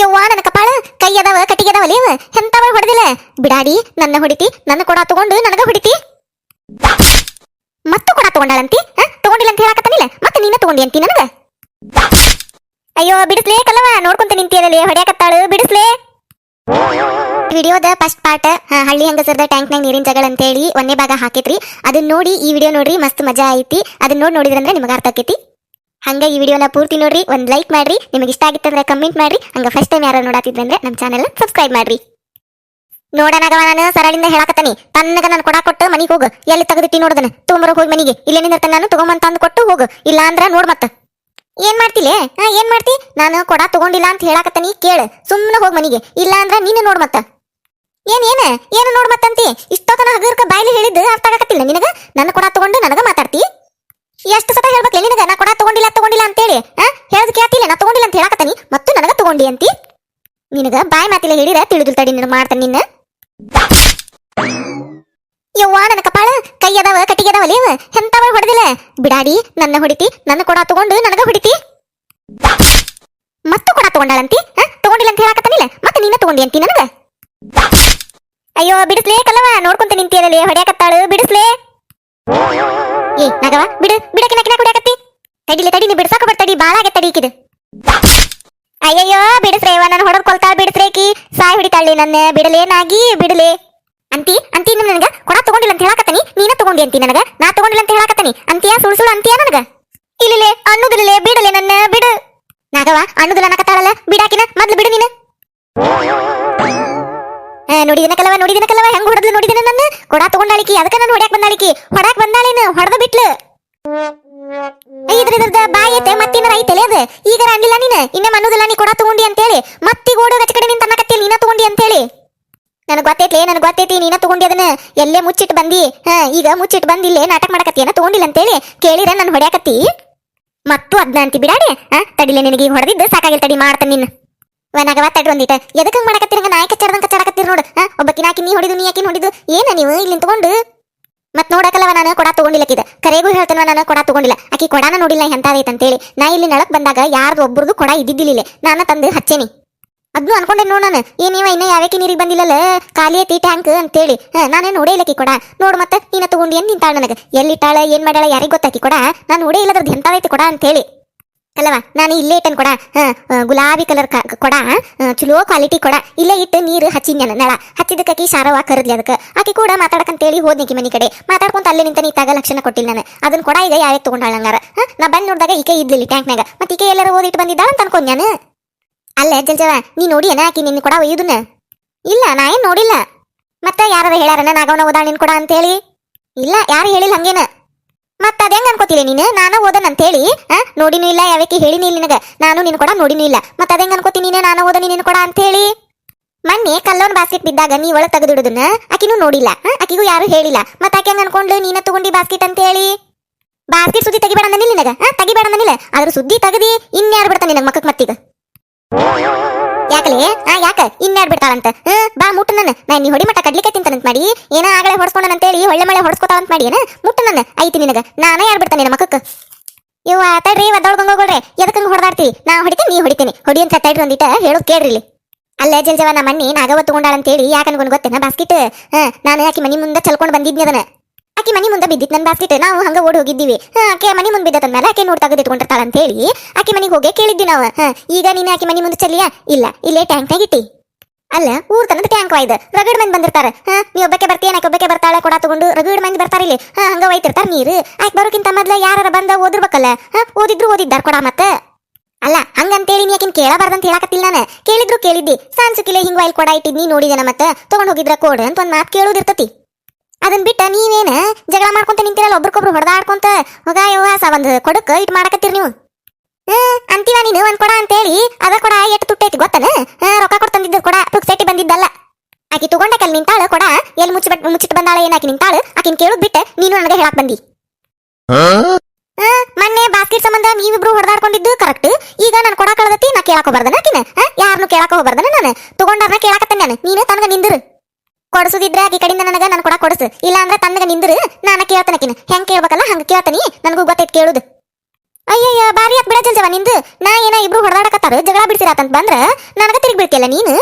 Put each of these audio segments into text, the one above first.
ಯವ್ವ, ನನ್ನ ಕಪಾಳ? ಕೈ ಅದಾವ, ಕಟ್ಟಿಗೆ ಅದಾವ ಲೇವ ಎಂತವ ಹೊಡೆದಿಲ್ಲ. ಬಿಡಾಡಿ, ನನ್ನ ಹೊಡಿತಿ, ನನ್ನ ಕೊಡ ತಗೊಂಡು ನನಗ ಹೊಡಿತಿ. ಮತ್ತು ಕೊಡ ತಗೊಂಡಾಳಂತಿ? ತಗೊಂಡಿಲ್ಲ ಅಂತ ಹೇಳಕತ್ತಾನಿಲ್ಲ. ಮತ್ತೆ ನೀನ ತಗೊಂಡಿ ಅಂತಿ ನನಗ? ಅಯ್ಯೋ, ಬಿಡಿಸ್ಲೇ ಕಲ್ಲವ ನೋಡ್ಕೊಂತ ನಿಂತಿಯಲ್ಲ ಹೊಡೆಯಕತ್ತಾಳು, ಬಿಡಿಸ್ಲೇ. ವಿಡಿಯೋದ ಫಸ್ಟ್ ಪಾರ್ಟ್ ಹಳ್ಳಿ ಹೆಂಗಸರದ ಟ್ಯಾಂಕ್ನಾಗ ನೀರಿನ ಜಗಳ ಅಂತೇಳಿ ಒಂದೇ ಭಾಗ ಹಾಕೈತ್ರಿ. ಅದನ್ನ ನೋಡಿ ಈ ವಿಡಿಯೋ ನೋಡ್ರಿ, ಮಸ್ತ್ ಮಜಾ ಐತಿ. ಅದನ್ನ ನೋಡಿ ನೋಡಿದ್ರಂದ್ರೆ ನಿಮಗೆ ಅರ್ಥ ಆಕೈತಿ. ಹಂಗ ಈ ವಿಡಿಯೋನ ಪೂರ್ತಿ ನೋಡ್ರಿ, ಒಂದು ಲೈಕ್ ಮಾಡ್ರಿ, ನಿಮಗೆ ಇಷ್ಟ ಆಗಿತ್ತಂದ್ರೆ ಕಮೆಂಟ್ ಮಾಡ್ರಿ. ಹಂಗ ಫಸ್ಟ್ ಟೈಮ್ ಯಾರು ನೋಡಾತಿದ್ರಂದ್ರೆ ನಮ್ಮ ಚಾನೆಲ್ ಸಬ್ಸ್ಕ್ರೈಬ್ ಮಾಡ್ರಿ. ನೋಡನಾಗವ ನಾನು, ಸರಳಿಂದ ಹೇಳಕತ್ತಾನಿ. ತನ್ನಗ ನಾನು ಕೊಡಾ ಕೊಟ್ಟು ಮನಿಗೆ ಹೋಗು. ಎಲ್ಲಿ ತೆಗೆದಿಟ್ಟಿ ನೋಡದನ ತುಂಬರ ಹೋಗಿ ಮನಿಗೆ. ಇಲ್ಲೇ ನಿಂದಿರ್ತಾನೆ ನಾನು ತಗೊಂಬಂತ ಅಂದ್ ಕೊಟ್ಟು ಹೋಗು. ಇಲ್ಲ ಅಂದ್ರ ನೋಡ್ ಮತ್ತ. ಏನ್ ಮಾಡ್ತಿಲೇ? ಹಾ, ಏನ್ ಮಾಡ್ತಿ? ನಾನು ಕೊಡ ತಗೊಂಡಿಲ್ಲ ಅಂತ ಹೇಳಕತ್ತಾನಿ, ಕೇಳು. ಸುಮ್ಮನೆ ಹೋಗ್ ಮನಿಗೆ. ಇಲ್ಲ ಅಂದ್ರ ನೀನು ನೋಡ್ ಮತ್ತ. ಏನ್, ಏನ? ಏನು ನೋಡ್ ಮತ್ತಂತಿ? ಇಷ್ಟೊತ್ತನ ಹಗರ್ಕ ಬಾಯ್ಲಿ ಹೇಳಿದ್ದು ಅರ್ಥ ಆಗಕತ್ತಿಲ್ಲ ನಿನಗ? ನನ್ನ ಕೊಡ ತಗೊಂಡು ನನಗ ಮಾತಾಡ್ತಿ? ಎಷ್ಟು ಸತ ಹೇಳ್ಬೇಕು? ನಿನಗ ನಾ ಕೊಡ, ತಗೊಂಡಿಲ್ಲ ತಗೊಂಡಿಲ್ಲ ಅಂತೇಳಿ. ಹೇಳದ್ ಕೇಳ್ತಿಲ್ಲ ನಾ ತಗೊಂಡಿಲ್ಲ ಅಂತ ಹೇಳಕತ್ತಾನಿ. ಮತ್ತು ನನಗ ತಗೊಂಡಿ ಅಂತಿ? ನಿನಗ ಬಾಯ್ ಮಾತಿಲ್ಲ ಹೇಳಿರ? ತಿಳಿದಿಲ್ ತಡಿ, ನಿನಗ ಮಾಡ್ತಾನೆ ನಿನ್ನ. ಯವ್ವ, ನನ್ನ ಕಪಾಳ. ಕೈ ಅದಾವ, ಕಟ್ಟಿಗೆ ಅದಾವ ಲೇವ ಎಂತವ ಹೊಡೆದಿಲ್ಲ? ಬಿಡಾಡಿ, ನನ್ನ ಹೊಡಿತಿ, ನನ್ನ ಕೊಡ ತಗೊಂಡು ನನಗ ಹೊಡಿತಿ? ಮತ್ತು ಕೊಡ ತಗೊಂಡಳಂತಿ? ತಗೊಂಡಿಲ್ಲ ಅಂತ ಹೇಳಕತ್ತಾನಿಲ್ಲ? ಮತ್ತೆ ನೀನ ತಗೊಂಡಿ ಅಂತಿ ನನಗ? ಅಯ್ಯೋ, ಬಿಡಿಸ್ಲೇ ಕಲ್ಲವ ನೋಡ್ಕೊಂತ ನಿಂತಿಯಲ್ಲ ಹೊಡೆಯಕತ್ತಾಳು. ಬಿಡಿಸ್ಲೇ. ಏ ನಗವ ಬಿಡು ಬಿಡಕ್ಕೆ ಕಿನ ಕುಡಿಯಾಕತ್ತಿ. ತಡಿಲಿ ತಡಿ ನೀ ಬಿಡ್ಸಾಕ ಬರ್ತಡಿ ಬಾಳ ಆಗತ್ತೆ ತಡೀಕಿದು ಅಯ್ಯಯ್ಯೋ ಬಿಡಸ್ರೇ ನಾನು ಹೊಡೆದ್ ಕೊಲ್ತಾಳ ಬಿಡಿಸ್ರೇಕಿ ಸಾಯ್ ಹಿಡಿತಾಳಿ ನನ್ನ ಬಿಡಲೇನಾಗಿ ಬಿಡಲೇ. ಅಂತಿ ಅಂತಿ ನಿಮ್ ನನಗ, ಕೊಡ ತಗೊಂಡಿಲ್ಲ ಅಂತ ಹೇಳಕತ್ತನಿ, ನೀನ ತಗೊಂಡಿ ಅಂತಿ ನನಗ. ನಾ ತಗೊಂಡಿಲ್ಲ ಅಂತ ಹೇಳಕತ್ತನಿ, ಅಂತಿಯಾ, ಸುಳ್ ಸುಳ್ಳು ಅಂತಿಯಾ ನನಗ? ಇಲ್ಲಿಲೆ, ಅನ್ನುದಿಲ್ಲಲೆ, ಬಿಡಲೆ ನನ್ನ, ಬಿಡು. ನಾಗವ ಅನ್ನುದಿಲ್ಲ ಅನ್ನಕತ್ತಾಳಲ್ಲ, ಬಿಡಾಕಿನ, ಮೊದ್ಲು ಬಿಡು ನೀನು. ನೋಡಿದಿನ ಕಲವ ನೋಡಿದಿನ ಕಲವ ಹೆಂಗ್ ಹೊಡೆದ್ಲು ನೋಡಿದಿನ ನನ್ನ? ಕೊಡ ತಗೊಂಡಾಳಿಕಿ, ಅದಕ್ಕ ನಾನು ಹೊಡ್ಯಾಕ್ ಬಂದಾಳಿಕಿ. ಹೊಡ್ಯಾಕ್ ಬಂದಾಳೇನು? ಹೊಡೆದ ಬಿಟ್ಲು. ಇದ್ರ ಇದ್ರದ ಬಾಯಿ ಐತೆ ಈಗ ಅಂದಿಲ್ಲ ನೀನು? ಇನ್ನ ಅನ್ನೋದಿಲ್ಲ ನೀ ಕೊಡ ತಗೊಂಡಿ ಅಂತೇಳಿ. ಮತ್ತೀಗ ಓಡೋ ರಚ ಕಡೆ ನಿಂತ ಅನ್ನಕತ್ತಿಲ್ಲ ನೀನ ತಗೊಂಡಿ ಅಂತೇಳಿ. ನನಗೆ ಗೊತ್ತೈತಿ ನನಗೆ ಗೊತ್ತೈತಿ, ನೀನ ತಗೊಂಡಿ ಅದನ್ನ. ಎಲ್ಲೇ ಮುಚ್ಚಿಟ್ಟು ಬಂದಿ? ಹಾ, ಈಗ ಮುಚ್ಚಿಟ್ಟು ಬಂದಿಲ್ಲೇ ನಾಟಕ ಮಾಡಕತ್ತೀಯನ ತಗೊಂಡಿಲ್ಲ ಅಂತೇಳಿ. ಕೇಳಿರ, ನಾನು ಹೊಡ್ಯಾಕತ್ತಿ? ಮತ್ತು ಅದ್ನ ಅಂತಿ ಬಿಡಾಡಿ. ಹಾ ತಡಿಲೆ ನಿನಗೆ ಈಗ ಹೊಡೆದಿದ್ದು ಸಾಕಾಗಿಲ್ಲ ತಡಿ, ಮಾಡ್ತಾನೆ ನಿನ್ನ ವನಗವ ತಡ್ರಿ ಒಂದಿಟ. ಎದಕ್ಕೆ ಹಂಗ್ ಮಾಡಕತ್ತೀರಂಗ ನಾಯಕ ಚಡ್ದಂಗ ಚಡಕತ್ತೀರಿ ನೋಡು. ಕಿನಾಕಿ ನೀ ಹೊಡಿದು, ನೀ ಯಾಕಿನ ಹೊಡಿದು. ಏನ ನೀವು ಇಲ್ಲಿ ತಗೊಂಡು? ಮತ್ ನೋಡಕಲ್ಲವ ನಾನು ಕೊಡ ತಗೊಂಡಿಲ್ಲಕ್ಕಿದ ಕರೆಗೂ ಹೇಳ್ತೇನೆ ನಾನು ಕೊಡ ತಗೊಂಡಿಲ್ಲ. ಆಕಿ ಕೊಡಾನ ನೋಡಿಲ್ಲ ಎಂತಾದೈತೆ ಅಂತೇಳಿ. ನಾ ಇಲ್ಲಿ ನಳಕ್ ಬಂದಾಗ ಯಾರ್ದು ಒಬ್ರದು ಕೊಡ ಇದ್ದಿದ್ದಿಲ್ಲ ನಾನು ತಂದು ಹಚ್ಚೇನಿ. ಅದ್ನು ಅನ್ಕೊಂಡೆ ನೋಡ ನಾನು. ಏನಿವ ಇನ್ನ ಯಾವಕ್ಕೆ ನೀರಿಗೆ ಬಂದಿಲ್ಲಲ್ಲ? ಖಾಲಿ ಐತಿ ಟ್ಯಾಂಕ್ ಅಂತೇಳಿ. ಹಾ, ನಾನೇ ನೋಡೇ ಇಲ್ಲಕಿ ಕೊಡ. ನೋಡು ಮತ್ತೆ ನೀನ ತಗೊಂಡು ಅಂತ ನಿಂತಾಳ ನನಗೆ? ಎಲ್ಲಿಟ್ಟಾಳ, ಏನ್ ಮಾಡ್ಯಾಳ, ಯಾರಿಗ್ ಗೊತ್ತಾಕಿ ಕೊಡ? ನಾನು ನೋಡೇ ಇಲ್ಲದ್ರದ್ದು ಎಂತಾದೈತಿ ಕೊಡ ಅಂತೇಳಿ. ಅಲ್ಲವ, ನಾನು ಇಲ್ಲೇ ಇಟ್ಟನ್ ಕೊಡ ಗುಲಾಬಿ ಕಲರ್ ಕೊಡ ಚಲೋ ಕ್ವಾಲಿಟಿ ಕೊಡ. ಇಲ್ಲೇ ಇಟ್ಟು ನೀರು ಹಚ್ಚಿನ್ಯಾನ ನಳ ಹಚ್ಚಿದಕ್ಕೆ ಶಾರವ ಕರದ್ಲಿ ಅದಕ್ಕೆ. ಆಕಿ ಕೂಡ ಮಾತಾಡಕಂತೇಳಿ ಹೋದ್ನಿಕಿ ಮನೆ ಕಡೆ. ಮಾತಾಡ್ಕೊಂತ ಅಲ್ಲೇ ನಿಂತ ನೀತಾಗ ಲಕ್ಷಣ ಕೊಟ್ಟಿಲ್ಲ ನಾನು. ಅದನ್ನ ಕೊಡ ಈಗ ಯಾಕೆ ತಗೊಂಡಾಳ ಹಂಗಾರ. ನಾ ಬಂದ್ ನೋಡಿದಾಗ ಈಕೆ ಇದ್ಲಿಲ್ಲ ಟ್ಯಾಂಕ್ನಾಗ ಮತ್ತೆ ಈಕೆ ಎಲ್ಲರೂ ಓದಿಟ್ಟು ಬಂದಿದ್ದಾಳ ಅಂತ ಅನ್ಕೊಂಡ್ ನಾನು. ಅಲ್ಲೇ ಜಲ್ಜವ ನೀ ನೋಡಿ ಏನ ಆಕಿ ನಿನ್ನ ಕೊಡ ಒಯ್ಯುದನ್ನ? ಇಲ್ಲ, ನಾ ಏನ್ ನೋಡಿಲ್ಲ. ಮತ್ತೆ ಯಾರು ಹೇಳ್ಯಾರನ ನಾಗವನ ಓದಾಳ ನಿನ್ ಕೊಡ ಅಂತೇಳಿ? ಇಲ್ಲ, ಯಾರು ಹೇಳಿಲ್ಲ ಹಂಗೇನ? ಮತ್ತೆ ಹೆಂಗ್ ಅನ್ಕೋತೀರಿ ನೀನು? ನಾನು ಓದನ್ ಅಂತ ಹೇಳಿ ನೋಡಿನೂ ಇಲ್ಲ ಯಾವಕ್ಕೆ ಹೇಳಿನಿ ಇಲ್ಲ ನಿನಗ. ನಾನು ನಿನ್ ಕೊಡ ನೋಡಿನೂ ಇಲ್ಲ. ಮತ್ತ ಅದಂಗ ಅನ್ಕೋತೀನಿ ನೀನು, ನಾನು ಓದನಿ ನಿನ್ ಕೊಡ ಅಂತ ಹೇಳಿ ಮೊನ್ನೆ ಕಲ್ಲೋನ್ ಬಾಸ್ಕೆಟ್ ಬಿದ್ದಾಗ ನೀ ಒಳಗ್ ತೆಗೆದಿಡುದನ್ನ ಆಕಿನೂ ನೋಡಿಲ್ಲ ಆಕಿಗೂ ಯಾರು ಹೇಳಿಲ್ಲ. ಮತ್ತ ಆಕೆ ಹಂಗ ಅನ್ಕೊಂಡ್ಲು ನೀನ ತಗೊಂಡಿ ಬಾಸ್ಕೆಟ್ ಅಂತ ಹೇಳಿ ಬಾಸ್ಕೆಟ್ ಸುದ್ದಿ ತೆಗಿಬೇಡ ಅಂದನಿಲ್ಲ ನಿನಗ ತೆಗಿಬೇಡ ಅಂದನಿಲ್ಲ ಅದ್ರ ಸುದ್ದಿ ತೆಗದಿ, ಇನ್ಯಾರು ಬಿಡ್ತಾನೆ ನಿನಗ ಮಕ್ಕಕ್ ಮತ್ತೀಗ? ಯಾಕ ಇನ್ಯಾಡ್ ಬಿಡ್ತಾಳಂತ? ಹ್ಮ್ ಬಾ ಮುಟ್ಟು ನನ್ನ. ನಾ ನೀ ಹೊಡಿ ಮಟ್ಟ ಕಡ್ಲಿಕ್ಕೆ ತಿಂತಾನಂತ ಮಾಡಿ. ಏನ ಆಗಲೇ ಹೊಡ್ಸ್ಕೊಂಡನಂತೇಳಿ, ಒಳ್ಳೆ ಮಳೆ ಹೊಡ್ಸ್ಕೊತಾವಂತ ಮಾಡಿ ಏನ? ಮುಟ್ಟು ನನ್ನ. ಐತಿ ನಿನಗ. ನಾನೇ ಯಾರು ಬಿಡ್ತಾನೆ ನಿನ್ನ ಮಕ್ಕಕ್ಕೆ ಇವ ತಡ್ರಿ ಒದ್ದೊಳ್ ಗಂಗೋಗಳ್ರಿ ಎದಕ್ಕಂಗ ಹೊಡೆದಾಡ್ತಿ? ನಾ ಹೊಡಿತೀನಿ, ನೀ ಹೊಡಿತೀನಿ. ಹೊಡಿ ಅಂತ ತಡ್ರಿ ಒಂದಿಟ ಹೇಳೋದು ಕೇಳ್ರಿ ಅಲ್ಲೇ ಜಲ್ಜವ ನಮ್ಮ ಮಣ್ಣಿ ನಾಗವ ತಗೊಂಡಾಳಂತೇಳಿ ಯಾಕೆ ಅನ್ಕೊಂಡ್ ಗೊತ್ತೇನ? ಬಾಸ್ಕೆಟ್. ಹಾ, ನಾನು ಯಾಕೆ ಮನಿ ಮುಂದೆ ಚಲ್ಕೊಂಡು ಬಂದಿದ್ನಿ ಅದನ್ನ? ಆಕಿ ಮನಿ ಮುಂದೆ ಬಿದ್ದಿತ್ತು ನನ್ನ ಬಾಸ್ಕೆಟ್ ನಾವು ಹಂಗ ಓಡಿ ಹೋಗಿದ್ದೀವಿ. ಆಕೆ ಮನಿ ಮುಂದೆ ಬಿದ್ದ ಮೇಲೆ ಆಕೆ ನೋಡ್ ತೆಗೆದು ಇಟ್ಕೊಂಡಿರ್ತಾಳ ಅಂತ ಹೇಳಿ ಆಕೆ ಮನಿಗೆ ಹೋಗಿ ಕೇಳಿದ್ವಿ ನಾವು. ಈಗ ನೀನು ಆಕೆ ಮನಿ ಮುಂದೆ ಚೆಲ್ಲಿಯಾ? ಇಲ್ಲ, ಇಲ್ಲೇ ಟ್ಯಾಂಕ್ನಾಗ ಇಟ್ಟಿ. ಅಲ್ಲ ಊರ್ ತನದ ಟ್ಯಾಂಕ್ ಒಯ್ದು ರಗಡ್ ಮಂದಿ ಬಂದಿರ್ತಾರ. ನೀ ಒಬ್ಬಕ್ಕೆ ಬರ್ತೀಯ ಆಕೆ ಒಬ್ಬಕ್ಕೆ ಬರ್ತಾಳೆ ಕೊಡ ತಗೊಂಡು ರಗಡ್ ಮಂದಿ ಬರ್ತಾರ ಇಲ್ಲಿ. ಹಾ, ಹಂಗ ಒಯ್ತಿರ್ತಾರ ನೀರು. ಆಕೆ ಬರೋಕ್ಕಿಂತ ಮೊದ್ಲ ಯಾರ ಬಂದ ಓದಿರ್ಬೇಕಲ್ಲ? ಹಾ, ಓದಿದ್ರು ಓದಿದ್ದಾರ ಕೊಡ ಮತ್ತೆ. ಅಲ್ಲ, ಹಂಗಂತೇಳಿ ನೀ ಯಾಕಿನ್ ಕೇಳಬಾರ್ದಂತ ಹೇಳಕತ್ತಿಲ್ಲ ನಾನು. ಕೇಳಿದ್ರು ಕೇಳಿದ್ದಿ. ಸಾನ್ಸುಕಿಲೆ ಹಿಂಗ್ ವೈಲ್ ಕೊಡ ಇಟ್ಟಿದ್ನಿ ನೋಡಿದೆ ಮತ್ತೆ? ತಗೊಂಡ್ ಹೋಗಿದ್ರ ಕೋಡ್ ಅಂತ ಒಂದ್ ಮಾತು ಕೇಳೋದಿರ್ತತಿ. ಅದನ್ ಬಿಟ್ಟ ನೀವೇನ ಜಗಳ ಮಾಡ್ಕೊಂತ ನಿಂತಿರಲ್ಲ ಒಬ್ರಿಗೊಬ್ರು ಹೊಡೆದಾಡ್ಕೊಂತ? ಹೋಗ ಯವ್ವ ಒಂದು ಕೊಡಕ್ ಇಟ್ ಮಾಡಕತ್ತೀರಿ ನೀವು. ಹ್ಮ್ ಅಂತೀವ ನೀನು ಒಂದ್ ಕೊಡ ಅಂತೇಳಿ ಅದ ಕೊಡ ಎಷ್ಟು ತುಟ್ಟೈತಿ ಗೊತ್ತನ? ರೊಕ್ಕ ಕೊಡ್ ತಂದಿದ್ದ ಕೊಡ ಪುಕ್ಸೆಟ್ಟಿ ಬಂದಿದ್ದಲ್ಲ. ಆಕಿ ತಗೊಂಡಕಲ್ ನಿಂತಾಳ ಕೊಡ ಎಲ್ಲಿ ಮುಚ್ಚಿ ಮುಚ್ಚಿಟ್ಟು ಬಂದಾಳ ಏನಾಕಿ ನಿಂತಾಳ? ಆಕಿನ ಕೇಳುದ್ ಬಿಟ್ಟ ನೀನು ನನಗೆ ಹೇಳಕ್ ಬಂದಿ. ಮೊನ್ನೆ ಬಾಸ್ಕೆಟ್ ಸಂಬಂಧ ನೀವಿಬ್ರು ಹೊಡೆದಾಡ್ಕೊಂಡಿದ್ದು ಕರೆಕ್ಟ್ ಈಗ ನಾನು ಕೊಡ ಕಳದತಿ ನಾ ಕೇಳಕ್ ಹೋಗ್ಬಾರ್ದನ ಆಕಿನ? ಯಾರನ್ನು ಕೇಳಕ್ ಹೋಗ್ಬಾರ್ದನ ನಾನು? ತಗೊಂಡಾರ್ನ ಕೇಳಕತ್ತೇನೆ ನಾನು? ನೀನು ತನಗ ನಿಂದಿರು. ಕೊಡ್ಸುದಿದ್ರೆ ಆಕಿ ಕಡೆಯಿಂದ ನನಗ ನಾನು ಕೊಡ ಕೊಡ್ಸು. ಇಲ್ಲ ಅಂದ್ರೆ ತಂದಗ ನಿಂದ್ರು, ನಾನು ಕೇಳ್ತಾನಕಿನ. ಹೆಂಗ್ ಕೇಳ್ಬೇಕಲ್ಲ, ಹಂಗೆ ಕೇಳ್ತಾನಿ. ನನಗೂ ಗೊತ್ತೈತಿ ಕೇಳುದು. ಅಯ್ಯಯ್ಯ, ಬಾರಿ ಯಾಕೆ ಬಿಡ ಜಲ್ಜವ ನಿಂದು. ನಾ ಏನ ಇಬ್ರು ಹೊಡೆದಾಡಕತ್ತಾರ, ಜಗಳ ಬಿಡ್ಸಿರಾತಂತ ಬಂದ್ರ ನನಗ ತಿರುಗಿ ಬಿಡ್ತಿಯಲ್ಲ ನೀನು?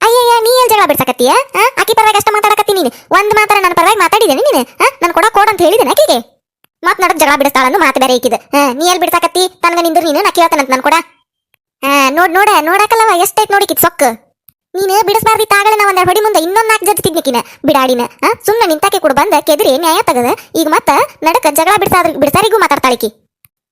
ಅಯ್ಯಯ್ಯ, ನೀ ಏನ್ ಜಗಳ ಬಿಡ್ಸಕತ್ತೀಯ? ಆಕಿ ಪರವಾಗಿ ಅಷ್ಟ ಮಾತಾಡಕತ್ತಿ ನೀನು. ಒಂದ್ ಮಾತ್ರ ನನ್ನ ಪರವಾಗಿ ಮಾತಾಡಿದೇನೆ ನೀನು ನನ್ ಕೊಡ ಕೋಡ್ ಅಂತ ಹೇಳಿದೆ ಆಕಿಗೆ. ಮತ್ ನಡಕ್ ಜಗಳ ಬಿಡಿಸ್ತಾಳಂದು ಮಾತು ಬೇರೆ ಈಕಿದ. ನೀ ಎಲ್ ಬಿಡ್ಸಕತ್ತಿ? ತನಗ ನಿಂದ್ರು ನೀನು, ನಾ ಕೇಳ್ತಾನಂತ ನನ್ ಕೊಡ. ನೋಡ್, ನೋಡ, ನೋಡಕಲ್ಲವ ಎಷ್ಟೈತ್ ನೋಡಿಕಿತ್ ಸೊಕ್ಕ. ನೀನು ಬಿಡಿಸ್ಬಾರ್ದಿ ತಾಗಳೆ ನಾ ಒಂದ್ ಹೊಡಿ ಮುಂದೆ, ಇನ್ನೊಂದ್ ನಾಲ್ಕು ಜೊತೆ ತಿದ್ನಿಕಿನ ಬಿಡಾಡಿನ ಆ? ಸುಮ್ನೆ ನಿಂತಾಕೆ ಕೂಡ, ಬಂದ, ಕೆದ್ರಿ, ನ್ಯಾಯ ತಗದ. ಈಗ ಮತ್ತ ನಡಕ ಜಗಳ ಬಿಡ್ಸಾದ್ರ ಬಿಡ್ಸಾರಿಗೂ ಮಾತಾಡ್ತಾಳಿಕಿ.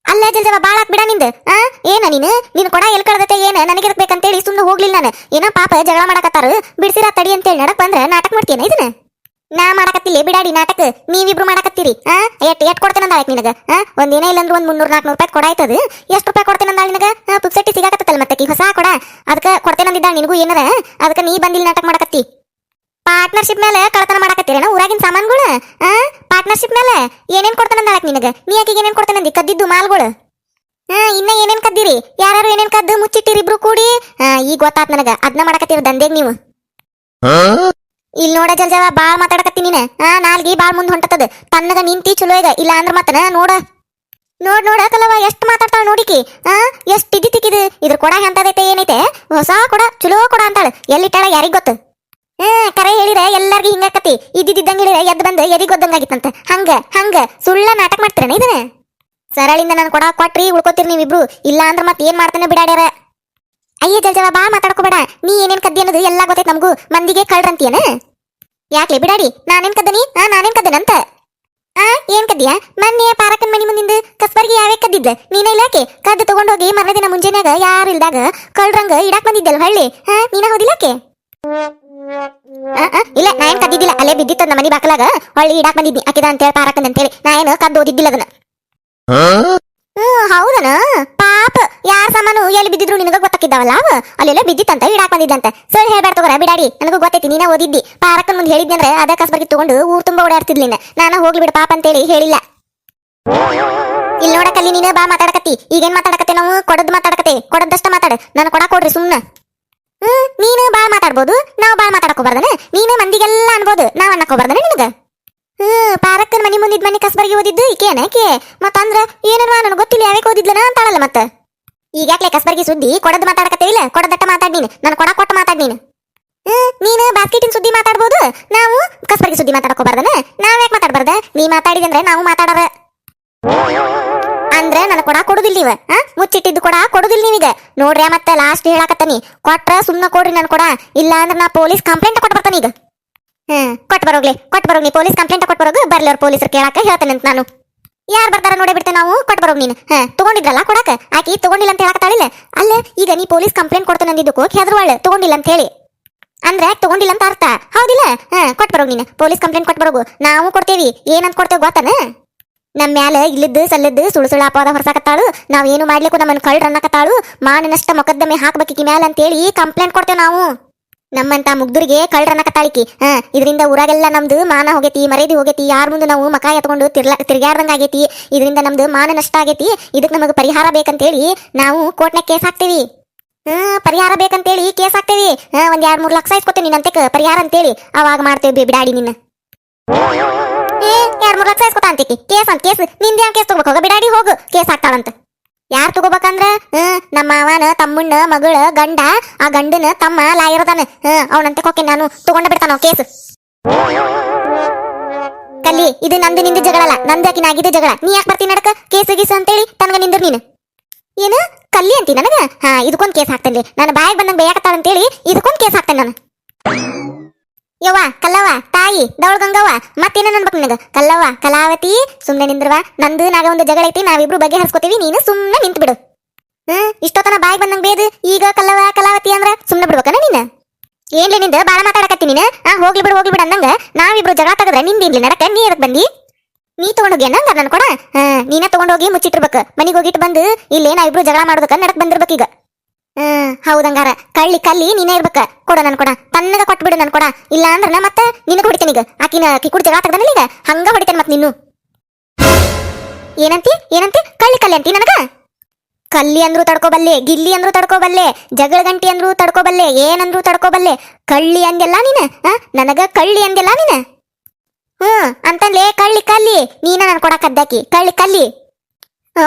ಅಲ್ಲೇ ಜಲ್ಜವ ಬಾಳಾಕ್ ಬಿಡ ನಿಂದ, ಆ? ಏನ ನೀನು? ನೀನು ಕೊಡ ಎಲ್ ಕಳ್ದತೆ, ಏನ? ನನಗೆ ಬೇಕಂತೇಳಿ ಸುಮ್ಮನೆ ಹೋಗ್ಲಿಲ್ಲ ನಾನು. ಏನೋ ಪಾಪ ಜಗಳ ಮಾಡಕತ್ತಾರ, ಬಿಡ್ಸಿರ ತಡಿ ಅಂತೇಳಿ ನಡಕ್ ಬಂದ್ರೆ ನಾಟಕ ಮಾಡ್ತೀನ ಇದನ್ನ? ನಾ ಮಾಡಕತ್ತಿಲ್ಲ ಬಿಡಾಡಿ ನಾಟಕ. ನೀವಿಬ್ರು ಮಾಡಕತ್ತೀರಿ, ಆ? ಎಟ್ ಎಟ್ ಕೊಡ್ತೇನೆ ಅಂದಾಳಕ್ ನಿನಗ? ಆ? ಇಲ್ಲಂದ್ರೆ ಏನೇ ಇಲ್ಲ ಅಂದ್ರೆ ಒಂದ್ ಮುನ್ನೂರ್, ನಾಲ್ಕನೂರು ರೂಪಾಯಿ ಕೊಡಾಯ್ತದ ಎಷ್ಟು ರೂಪಾಯಿ ಕೊಡ್ತೇನೆ ಅಂದಾಳ ನಿನಗ? ಪುಕ್ಸಟ್ಟಿ ಸಿಗಾಕತ್ತಲ್ಲ ಮತ್ತೆ ಹೊಸ ಕೊಡ. ಅದಕ್ಕೆ ಕೊಡ್ತೇನೆ ಅಂದಿದ್ದಾಳ ನಿನಗೂ ಏನದ? ಅದಕ್ಕೆ ನೀ ಬಂದಿಲ್ಲ ನಾಟಕ ಮಾಡಕತ್ತಿ. ಪಾರ್ಟ್ನರ್ಶಿಪ್ ಮೇಲೆ ಕಳ್ತನ ಮಾಡಕತ್ತೀರೇನ ಊರಾಗಿನ ಸಾಮಾನುಗಳು? ಆ? ಪಾರ್ಟ್ನರ್ಶಿಪ್ ಮೇಲೆ ಏನೇನ್ ಕೊಡ್ತೇನೆ ಅಂದಾಳಕ್ ನಿನಗ? ನೀ ಆಕಿಗೆ ಏನೇನ್ ಕೊಡ್ತಾನಂದಿ ಕದ್ದಿದ್ದು ಮಾಲ್ಗಳು? ಹಾ ಇನ್ನ ಏನೇನ್ ಕದ್ದಿರಿ? ಯಾರು ಏನೇನ್ ಕದ್ದು ಮುಚ್ಚಿಟ್ಟಿರಿ ಇಬ್ರು ಕೂಡಿ? ಈಗ ಗೊತ್ತಾತ್ ನನಗ. ಅದ್ನ ಮಾಡಕತ್ತೀರ ದಂಧೆಗೆ ನೀವು? ಇಲ್ಲಿ ನೋಡ ಜಲ್ಜವ ಬಾಳ್ ಮಾತಾಡಕತ್ತಿ ನೀನ. ಆ, ನಾಲ್ಗಿ ಬಾಳ್ ಮುಂದ್ ಹೊಂಟತದ. ತನ್ನಗ ನಿಂತಿ ಚಲೋ ಈಗ. ಇಲ್ಲ ಅಂದ್ರ ಮತ್ತನ, ನೋಡ. ನೋಡ್, ನೋಡ ಕಲವ, ಎಷ್ಟ್ ಮಾತಾಡ್ತಾಳ ನೋಡಿಕಿ. ಆ, ಎಷ್ಟ್ ಇದ್ದಿ ತಿಕ್ಕಿದ್. ಇದ್ರ ಕೊಡ ಎಂತದೈತೆ ಏನೈತೆ? ಹೊಸ ಕೊಡ, ಚಲೋ ಕೊಡ ಅಂತಾಳ. ಎಲ್ಲಿಟ್ಟಾಳ ಯಾರಿಗ್ ಗೊತ್ತು? ಹ್ಮ್ ಕರೆ ಹೇಳಿರ, ಎಲ್ಲಾರ್ಗಿ ಹಿಂಗಾಕತಿ ಇದ್ದಿದ್ದಂಗ ಹೇಳಿರ, ಎದ್ದು ಬಂದು, ಎದಿಗ್ ಗೊದ್ದಂಗಾಗಿತ್ತಂತ ಹಂಗ ಹಂಗ. ಸುಳ್ಳ ನಾಟಕ ಮಾಡ್ತಿರೇನ ಇದನ್ನ? ಸರಳಿಂದ ನಾನು ಕೊಡ ಕೊಟ್ರಿ, ಉಳ್ಕೊತೀರಿ ನೀವಿಬ್ರು. ಇಲ್ಲ ಅಂದ್ರ ಮತ್ ಏನ್ ಮಾಡ್ತಾನೆ ಬಿಡಾಡ್ಯಾರ? ಅಯ್ಯ ಜಲ್ಜವ ಬಾ ಮಾತಾಡ್ಕೋಬೇಡ ನೀ ಏನೇನ್ ಕದ್ದಿ ಅನ್ನೋದು ಎಲ್ಲಾ ಗೊತ್ತೈತ್ ನಮಗೂ. ಮಂದಿಗೆ ಕಳ್ರಂತೀಯನ? ಯಾಕೆ ಬಿಡಾಡಿ. ನಾನೇನ್ ಕದ್ದನಿ? ಆ, ನಾನೇನ್ ಕದ್ದನಂತ ಆ, ಏನ್ ಕದ್ದಿಯಾ? ಮೊನ್ನೆ ಪಾರಕನ್ ಮನಿ ಮುಂದಿಂದ ಕಸ್ಬರ್ಗಿ ಯಾವೇ ಕದ್ದಿದ್ದ ನೀನ ಇಲ್ಲಾಕೆ ಕದ್ದು ತಗೊಂಡೋಗಿ ಮರನೇ ದಿನ ಮುಂಜಾನ್ಯಾಗ ಯಾರು ಇಲ್ದಾಗ ಕಳ್ರಂಗ ಇಡಾಕ್ ಬಂದಿದ್ದಲ್ ಹಳ್ಳಿ? ಹಾ, ನೀನ ಹೋದಿಲ್ಲಕ್ಕೆ ಇಲ್ಲ, ನಾ ಏನ್ ಕದ್ದಿದ್ದಿಲ್ಲ. ಅಲ್ಲೇ ಬಿದ್ದಿತ್ತ ನಮ್ಮ ಮನಿ ಬಾಕಲಾಗ. ಹೊಳ್ಳಿ ಇಡಾಕ್ ಬಂದಿದ್ನಿ. ಅಕ್ಕಿದ ಅಂತೇಳಿ ಪಾರಕನ್ ಅಂತೇಳಿ. ನಾ ಏನು ಕದ್ದು ಓದಿದ್ದಿಲ್ಲ ಅದನ್ನ. ಹ್ಮ್, ಹೌದನ? ಪಾಪ, ಯಾರ ಸಾಮಾನು ಎಲ್ಲಿ ಬಿದ್ದಿದ್ರು ನಿನಗ ಗೊತ್ತಾಕಿದ್ದಾವಲ್ಲ ಅವ? ಅಲ್ಲೆಲ್ಲ ಬಿದ್ದಿತ್ತಂತ ಇಡಾಕ್ ಬಂದಿದ್ದಂತ. ಸರ್, ಹೇಳ್ಬೇಡ ತಗೋರ, ಬಿಡಾಡಿ. ನನಗೂ ಗೊತ್ತೈತಿ, ನೀನ ಓದಿದ್ದಿ. ಪಾರಕ್ಕನ್ ಮುಂದೆ ಹೇಳಿದ್ದೆ ಅಂದ್ರೆ ಅದ ಕಸ್ಬರ್ಗಿ ತಗೊಂಡು ಊರ್ ತುಂಬಾ ಓಡಾಡ್ತಿದ್ಲಿನ ನಾನು ಹೋಗ್ಲಿ ಬಿಡ ಪಾಪ ಅಂತೇಳಿ ಹೇಳಿಲ್ಲ. ಇಲ್ಲಿ ನೋಡಕಲ್ಲಿ ನೀನೇ ಬಾ ಮಾತಾಡಕತ್ತಿ. ಈಗೇನ್ ಮಾತಾಡಕತ್ತೆ ನಾವು? ಕೊಡದ್ ಮಾತಾಡಕತ್ತೆ. ಕೊಡದಷ್ಟ ಮಾತಾಡ. ನಾನು ಕೊಡ ಕೊಡ್ರಿ ಸುಮ್ನ. ಹ್ಮ್, ನೀನು ಬಾ ಮಾತಾಡ್ಬೋದು, ನಾವು ಬಾ ಮಾತಾಡಕೋಬಾರ್ದನ ನೀನು ಮಂದಿಗೆಲ್ಲ ಅನ್ಬೋದು. ನಾವ್ ಅನ್ನಕೋಬಾರ್ದನ ನಿನಗ? ಹ್ಮ್, ಪಾರಕ್ಕನ್ ಮನಿ ಮುಂದಿದ್ ಮನಿ ಕಸ್ಬರ್ಗಿ ಓದಿದ್ದು ಈಕೇನ ಆಕೆ ಮತ್ತಂದ್ರ ಏನಾರ ನನಗೆ ಗೊತ್ತಿಲ್ಲ, ಯಾವ್ಯಾಕೆ ಓದಿದ್ಲನ ಅಂತಾಳಲ್ಲ ಮತ್ತ? ಈಗಾಕ್ಲೆ ಕಸ್ಬರ್ಗಿ ಸುದ್ದಿ ಕೊಡದ್ ಮಾತಾಡಕತ್ತೇವಿಲ್ಲ ಕೊಡದಟ್ಟ ಮಾತಾಡ್ ನೀನು. ನಾನು ಕೊಡ ಕೊಟ್ಟ ಮಾತಾಡ್ ನೀನು. ಹ್ಮ್, ನೀನು ಬಾಸ್ಕೆಟಿನ ಸುದ್ದಿ ಮಾತಾಡ್ಬೋದು? ನಾವು ಕಸ್ಬರ್ಗಿ ಸುದ್ದಿ ಮಾತಾಡ್ಕೋಬಾರ್ದನ? ನಾವ್ ಯಾಕೆ ಮಾತಾಡ್ಬಾರ್ದ? ನೀ ಮಾತಾಡಿದಂದ್ರೆ ನಾವು ಮಾತಾಡೋರ? ಅಂದ್ರೆ ನನ್ ಕೊಡ ಕೊಡುದಿಲ್ಲ ನೀವ? ಹಾ? ಮುಚ್ಚಿಟ್ಟಿದ್ದು ಕೊಡ ಕೊಡುದಿಲ್ಲ ನೀವೀಗ? ನೋಡ್ರಿ ಮತ್ತೆ ಲಾಸ್ಟ್ ಹೇಳಾಕತ್ತನಿ. ಕೊಟ್ರ ಸುಮ್ನ ಕೊಡ್ರಿ ನನ್ ಕೊಡ. ಇಲ್ಲ ಅಂದ್ರೆ ನಾ ಪೊಲೀಸ್ ಕಂಪ್ಲೇಂಟ್ ಕೊಟ್ಟು ಬರ್ತಾನೆ ಈಗ ಹ್ಮ್ ಕೊಟ್ಟು ಬರೋಗ್ಲಿ ಕೊಟ್ಟು ಬರೋಗ್ ನೀ ಪೊಲೀಸ್ ಕಂಪ್ಲೇಂಟ್ ಕೊಟ್ಟು ಬರೋಗು, ಬರ್ಲಿ ಅವ್ರ ಪೊಲೀಸರು ಕೇಳಾಕ ಹೇಳ್ತೇನೆ ಅಂತ ನಾನು. ಯಾರ್ ಬರ್ತಾರ ನೋಡೇ ಬಿಡ್ತೇವೆ ನಾವು ಕೊಟ್ಟು ಬರೋಗ್ ನೀನು. ಹಾ ತಗೊಂಡಿದ್ರಲ್ಲ ಕೊಡಕ? ಆಕಿ ತಗೊಂಡಿಲ್ಲ ಅಂತ ಹೇಳಕತ್ತಾಳಿಲ್ಲ ಅಲ್ಲ, ಈಗ ನೀ ಪೊಲೀಸ್ ಕಂಪ್ಲೇಂಟ್ ಕೊಡ್ತೇನೆ ಅಂದಿದ್ದಕ್ಕೂ ಹೆದರ್ವಾಳ, ತಗೊಂಡಿಲ್ಲ ಅಂತ ಹೇಳಿ. ಅಂದ್ರೆ ತಗೊಂಡಿಲ್ಲ ಅಂತ ಅರ್ಥ? ಹೌದಿಲ್ಲ? ಹಾ ಕೊಟ್ಟು ಬರೋಗ್ ನೀನು. ಪೊಲೀಸ್ ಕಂಪ್ಲೇಂಟ್ ಕೊಟ್ಟು ಬರೋಗು. ನಾವು ಕೊಡ್ತೇವಿ. ಏನಂತ ಕೊಡ್ತೇವೆ ಗೊತ್ತನ? ನಮ್ಮ ಮ್ಯಾಲೆ ಇಲ್ಲಿದ್ದು, ಸಲ್ಲಿದ್ದು ಸುಳು ಸುಳ್ಳು ಅಪವಾದ ಹೊರಸಾಕತ್ತಾಳು. ನಾವ್ ಏನು ಮಾಡ್ಲಿಕ್ಕೂ ನಮ್ಮನ್ನ ಕಳ್ಳು ಅನ್ನಕತ್ತಾಳು ಮಾನನಷ್ಟ ಮೊಕದ್ದಮೆ ಹಾಕ್ಬೇಕಿ ಮ್ಯಾಲ ಅಂತೇಳಿ ಕಂಪ್ಲೇಂಟ್ ಕೊಡ್ತೇವೆ ನಾವು. ನಮ್ಮಂತ ಮುಗ್ಧರಿಗೆ ಕಳ್ಳರನ್ನ ಕತ್ತಾಳಿಕಿ. ಹಾ, ಇದರಿಂದ ಊರಾಗೆಲ್ಲ ನಮ್ದು ಮಾನ ಹೋಗೈತಿ, ಮರ್ಯಾದೆ ಹೋಗೈತಿ, ಯಾರ ಮುಂದೆ ನಾವು ಮಕ ಎತ್ಕೊಂಡು ತಿರ್ಲಾ ತಿರ್ಗಾಡ್ದಂಗ ಆಗೈತಿ, ಇದರಿಂದ ನಮ್ದು ಮಾನ ನಷ್ಟ ಆಗೈತಿ ಇದಕ್ಕೆ ನಮಗೆ ಪರಿಹಾರ ಬೇಕಂತೇಳಿ ನಾವು ಕೋರ್ಟ್ನಾಗ ಕೇಸ್ ಹಾಕ್ತೇವಿ. ಹ್ಮ್ ಪರಿಹಾರ ಬೇಕಂತೇಳಿ ಕೇಸ್ ಹಾಕ್ತೇವಿ. ಹಾ, ಒಂದ್ ಎರಡ್ ಮೂರ್ ಲಕ್ಷ ಇಸ್ಕೊತೇನಿ ನಂತೆ ಪರಿಹಾರ ಅಂತೇಳಿ. ಅವಾಗ ಮಾಡ್ತೇವಿ ಬಿಡಾಡಿ ನಿನ್ನ. ಏ, ಎರಡ್ ಮೂರ್ ಲಕ್ಷ ಇಸ್ಕೊತ ಅಂತೀಕಿ. ಕೇಸ್ ಅಂತ ಕೇಸ್, ನಿಂದ ಕೇಸ್ ತಗೋಬೇಕು ಹೋಗ, ಬಿಡಾಡಿ ಹೋಗು, ಕೇಸ್ ಹಾಕ್ತಾಳಂತ. ಯಾರ್ ತಗೋಬೇಕಂದ್ರ? ಹ್ಮ್, ನಮ್ಮ ಮಾವನ ತಮ್ಮಣ್ಣ, ಮಗಳ, ಗಂಡ, ಆ ಗಂಡನ ತಮ್ಮ ಲಾಯರ್ದಾನ ಹ್ಮ್ ಅವನಂತೆ ಕೊಕ್ಕೆ ನಾನು. ತಗೊಂಡ ಬಿಡ್ತಾನ ಕೇಸ್? ಕಲ್ಲಿ, ಇದು ನಂದು ನಿಂದು ಜಗಳಲ್ಲ ನಂದಾಕಿನ ನಾಗಿದ್ದು ಜಗಳ. ನೀ ಯಾಕೆ ಬರ್ತೀನಿ ನಡಕ? ಕೇಸ್, ಗೀಸ್ ಅಂತೇಳಿ ತನಗ ನಿಂದ್ರ ನೀನು. ಏನು? ಕಲ್ಲಿ ಅಂತಿ ನನಗ? ಹಾ, ಇದಕ್ಕೊಂದು ಕೇಸ್ ಹಾಕ್ತೇನೆ ನಾನು ಬಾಯಿಗೆ ಬಂದಂಗೆ ಬೇಯಾಕತ್ತಾಳ ಅಂತೇಳಿ ಇದಕ್ಕೊಂದ್ ಕೇಸ್ ಹಾಕ್ತೇನೆ ನಾನು. ಯವ್ವ, ಕಲ್ಲವ್ವ, ತಾಯಿ ದೌಳ್ ಗಂಗವ್ವ ಮತ್ತೇನ ಅನ್ಬೇಕು ನಿನಗ? ಕಲ್ಲವ್ವ, ಕಲಾವತಿ ಸುಮ್ಮನೆ ನಿಂದ್ರವ ನಂದು ನಾಗ ಒಂದು ಜಗಳ ಐತಿ, ನಾವಿಬ್ರು ಬಗೆ ಹರಿಸ್ಕೋತೀವಿ ನೀನು ಸುಮ್ಮನೆ ನಿಂತ್ ಬಿಡು ಹ್ಮ್, ಇಷ್ಟೊತ್ತನ ಬಾಯಿಗೆ ಬಂದಂಗ ಬೇದು. ಈಗ ಕಲ್ಲವ ಕಲಾವತಿ ಅಂದ್ರ ಸುಮ್ಮನೆ ಬಿಡ್ಬೇಕನ ನೀನು? ಏನ್ಲಿ ನಿಂದ, ಬಾಳ ಮಾತಾಡಕತ್ತಿ ನೀನು? ಆ, ಹೋಗ್ಲಿ ಬಿಡು ಹೋಗ್ಲಿ ಬಿಡು ಅಂದಂಗ ನಾವಿಬ್ರು ಜಗಳ ತಗದ್ರ ನಿಂದಿನ್ಲಿ ನಡಕ, ನೀ ಎದಕ್ ಬಂದಿ? ನೀ ತಗೊಂಡೋಗಿ ಅನ್ನಂಗ ನನ್ ಕೊಡ? ಹಾ ನೀನ ತಗೊಂಡೋಗಿ ಮುಚ್ಚಿಟ್ಟಿರ್ಬೇಕು. ಮನಿಗ್ ಹೋಗಿಟ್ಟು ಬಂದು, ಇಲ್ಲೇ ನಾವಿಬ್ರು ಜಗಳ ಮಾಡೋದಕ್ಕ ನಡಕ್ ಬಂದಿರ್ಬೇಕೀಗ ಹೌದಂಗಾರ ಕಳ್ಳಿ ಕಲ್ಲಿ ನೀನೇ ಇರ್ಬೇಕ. ಕೊಡ ನನ್ ಕೊಡ. ತನ್ನಗ ಕೊಟ್ಬಿಡು ನನ್ ಕೊಡ. ಇಲ್ಲ ಅಂದ್ರ ನಾ ಮತ್ತೆ ನಿನಗ ಹೊಡಿತೇನೆ ಈಗ. ಆಕಿನ, ಆಕಿ ಕುಡ್ ಜಗಳ ಈಗ. ಹಂಗ ಹೊಡಿತೇನೆ ಮತ್ತೆ ನಿನ್ನು ಏನಂತಿ? ಏನಂತಿ? ಕಳ್ಳಿ ಕಲ್ಲಿ ಅಂತಿ ನನಗ? ಕಲ್ಲಿ ಅಂದ್ರು ತಡ್ಕೋಬಲ್ಲೆ ಗಿಲ್ಲಿ ಅಂದ್ರು ತಡ್ಕೋಬಲ್ಲೆ ಜಗಳ ಗಂಟಿ ಅಂದ್ರು ತಡ್ಕೋಬಲ್ಲೆ ಏನಂದ್ರು ತಡ್ಕೋಬಲ್ಲೆ ಕಳ್ಳಿ ಅಂದೆಲ್ಲ ನೀನ? ನನಗ ಕಳ್ಳಿ ಅಂದೆಲ್ಲ ನೀನ? ಹ್ಮ್, ಅಂತಂದ್ಲೆ, ಕಳ್ಳಿ ಕಲ್ಲಿ, ನೀನ ನನ್ ಕೊಡ ಕದ್ದಾಕಿ. ಕಳ್ಳಿ ಕಲ್ಲಿ. ಆ!